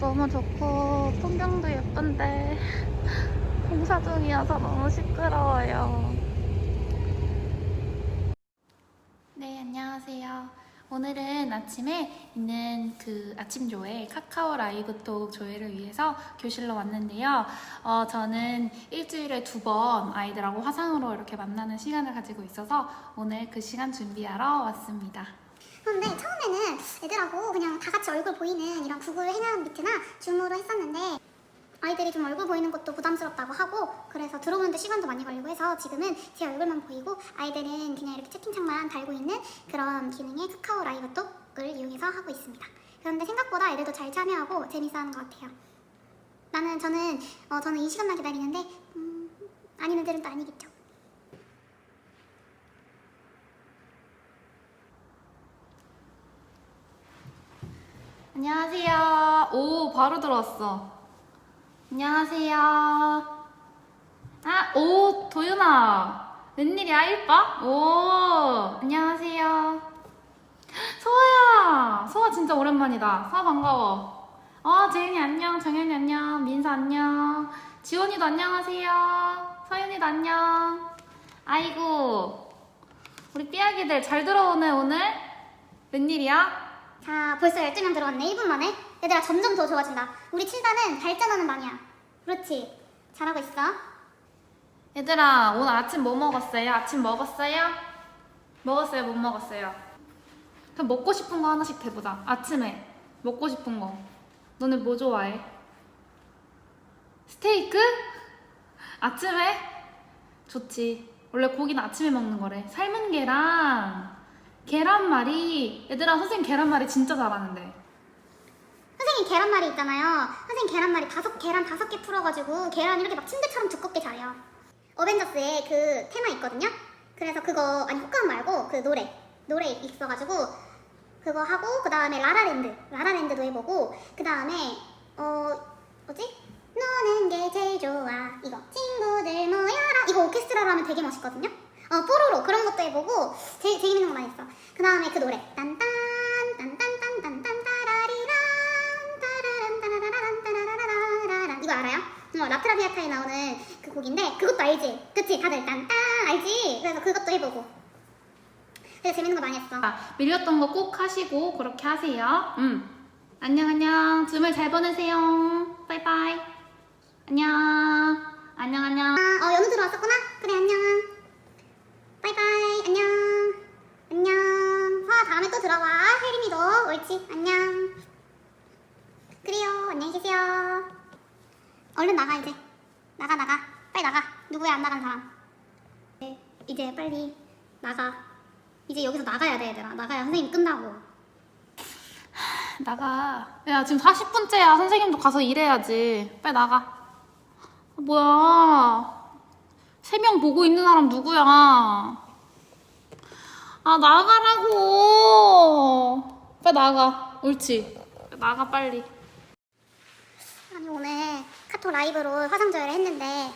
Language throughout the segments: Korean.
너무 좋고 풍경도 예쁜데 공사 중이어서 너무 시끄러워요. 네, 안녕하세요. 오늘은 아침에 있는 그 아침 조회 카카오 라이브톡 조회를 위해서 교실로 왔는데요. 어, 저는 일주일에 두 번 아이들하고 화상으로 이렇게 만나는 시간을 가지고 있어서 오늘 그 시간 준비하러 왔습니다. 그런데 처음에는 애들하고 그냥 다 같이 얼굴 보이는 이런 구글 행아웃 미트나 줌으로 했었는데 아이들이 좀 얼굴 보이는 것도 부담스럽다고 하고 그래서 들어오는데 시간도 많이 걸리고 해서 지금은 제 얼굴만 보이고 아이들은 그냥 이렇게 채팅창만 달고 있는 그런 기능의 카카오 라이브 톡을 이용해서 하고 있습니다. 그런데 생각보다 애들도 잘 참여하고 재밌어하는 것 같아요. 나는 저는 어, 저는 이 시간만 기다리는데 음, 아닌 애들은 또 아니겠죠. 안녕하세요. 오, 바로 들어왔어. 안녕하세요. 아, 오, 도윤아. 웬일이야, 이뻐? 오, 안녕하세요. 소아야. 소아 진짜 오랜만이다. 소아 반가워. 어, 재윤이 안녕. 정현이 안녕. 민서 안녕. 지원이도 안녕하세요. 서윤이도 안녕. 아이고. 우리 삐아기들 잘 들어오네, 오늘? 웬일이야? 자, 벌써 12명 들어왔네. 1분 만에. 얘들아, 점점 더 좋아진다. 우리 칠단은 발전하는 방이야. 그렇지. 잘하고 있어. 얘들아 오늘 아침 뭐 먹었어요? 아침 먹었어요? 먹었어요? 못 먹었어요? 그럼 먹고 싶은 거 하나씩 대보자 아침에 먹고 싶은 거 너네 뭐 좋아해? 스테이크? 아침에? 좋지 원래 고기는 아침에 먹는 거래 삶은 계란 계란말이 얘들아 선생님 계란말이 진짜 잘하는데 선생님 계란말이 있잖아요. 선생님 계란말이 다섯 계란 다섯 개 풀어가지고 계란 이렇게 막 침대처럼 두껍게 잘해요. 어벤져스에 그 테마 있거든요. 그래서 그거 아니 효과음 말고 그 노래 노래 있어가지고 그거 하고 그 다음에 라라랜드 라라랜드도 해보고 그 다음에 어 뭐지? 너는 게 제일 좋아 이거 친구들 모여라 이거 오케스트라로 하면 되게 멋있거든요. 어 뽀로로 그런 것도 해보고 제일 재밌는 거 많이 했어. 그 다음에 그 노래 딴딴 딴딴딴딴딴 따라리란 따라란 따라라란 따라라라라란 이거 알아요? 어, 라트라비아타에 나오는 그 곡인데 그것도 알지? 그치? 다들 딴딴 알지? 그래서 그것도 해보고 그래서 재밌는 거 많이 했어 아, 밀렸던 거 꼭 하시고 그렇게 하세요 음. 안녕 안녕 주말 잘 보내세요 바이바이 안녕 안녕 안녕 아, 어 연우 들어왔었구나? 그래 안녕 또 들어와. 혜림이도. 옳지. 안녕. 그래요. 안녕히 계세요. 얼른 나가 이제. 나가 나가. 빨리 나가. 누구야 안 나간 사람? 네, 이제 빨리 나가. 이제 여기서 나가야 돼 얘들아. 나가야 선생님 끝나고. 나가. 야, 지금 40분째야. 선생님도 가서 일해야지. 빨리 나가. 아, 뭐야. 세 명 보고 있는 사람 누구야? 아, 나가라고. 빨리 나가. 옳지. 나가, 빨리. 아니 오늘 카톡 라이브로 화상 조회를 했는데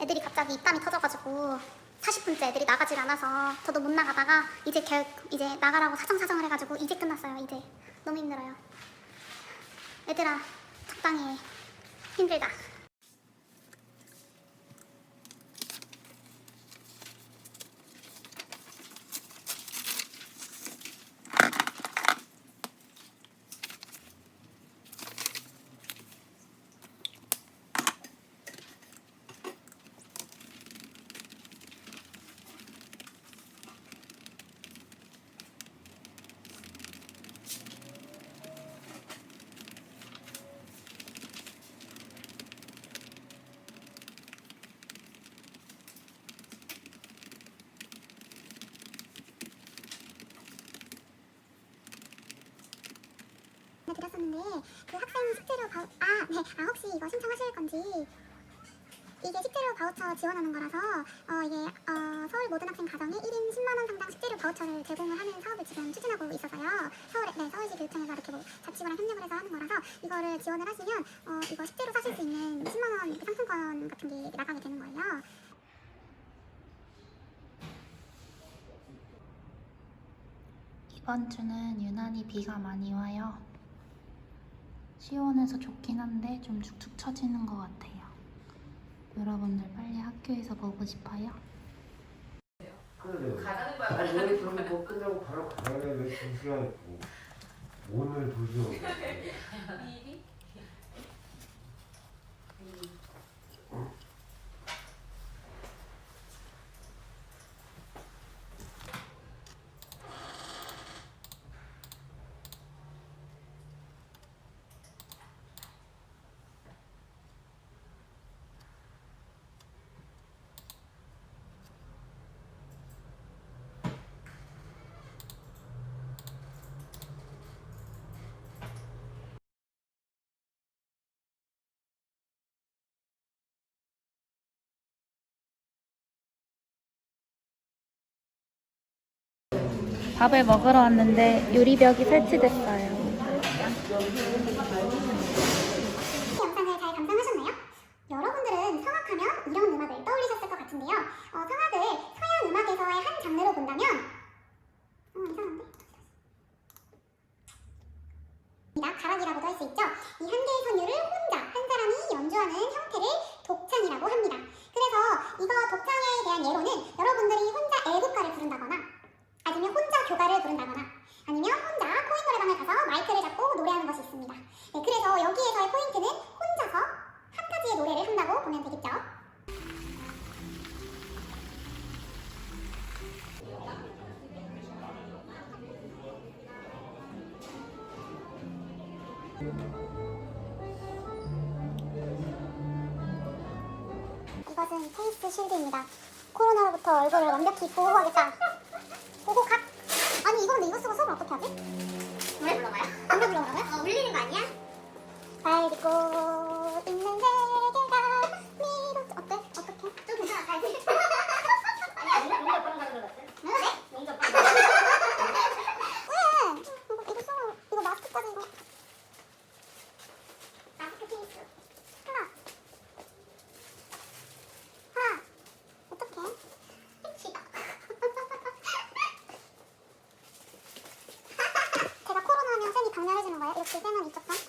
애들이 갑자기 입담이 터져가지고 40분째 애들이 나가질 않아서 저도 못 나가다가 이제 결 이제 나가라고 사정사정을 해가지고 이제 끝났어요 이제 너무 힘들어요 얘들아 적당히 해 힘들다 네, 드렸었는데 그 학생 식재료 바우 아, 네. 아 혹시 이거 신청하실 건지 이게 식재료 바우처 지원하는 거라서 어, 이게 어, 서울 모든 학생 가정에 1인 10만 원 상당 식재료 바우처를 제공을 하는 사업을 지금 추진하고 있어서요. 서울에 네, 서울시 교육청에서 이렇게 뭐 자치구랑 협력을 해서 하는 거라서 이거를 지원을 하시면 어, 이거 식재료 사실 수 있는 10만 원 상품권 같은 게 나가게 되는 거예요. 이번 주는 유난히 비가 많이 와요. 시원해서 좋긴 한데 좀 축축 처지는 것 같아요. 여러분들 빨리 학교에서 보고 싶어요? 그래요. 가자는 거야. 아니 왜 그럼 뭐 끝나고 바로 가야 왜두 시간 있고 오늘 두 시간 일이? 밥을 먹으러 왔는데 요리벽이 설치됐어요. 영상을 잘 감상하셨나요? 여러분들은 성악하면 이런 음악을 떠올리셨을 것 같은데요. 어, 성악을 서양 음악에서의 한 장르로 본다면 어, 이상한데? 나 가락이라고도 할 수 있죠. 이 한 개의 선율을 혼자 한 사람이 연주하는 형태를 독창이라고 합니다. 그래서 이거 독창에 대한 예로는 여러분들이 혼자 애국가를 부른다거나 이것은 페이스 쉴드입니다. 코로나로부터 얼굴을 완벽히 보호하겠다. 보호 각. 아니 이거 근데 이거 쓰고 수업을 어떻게 하지? 노래 불러봐요? 노래 불러보라고요? 어, 울리는 거 아니야? 발 딛고 있는 세계가 미로 어때? 어떻게? 좀 괜찮아 잘 돼. 아니 아니 뭔가 그런 가는 거 같아. 네? 뭔가 왜? 이거 이거 써 이거 마스크까지 이거. 마스크 케이스 하나 하나 어떡해? 시다. 제가 코로나 하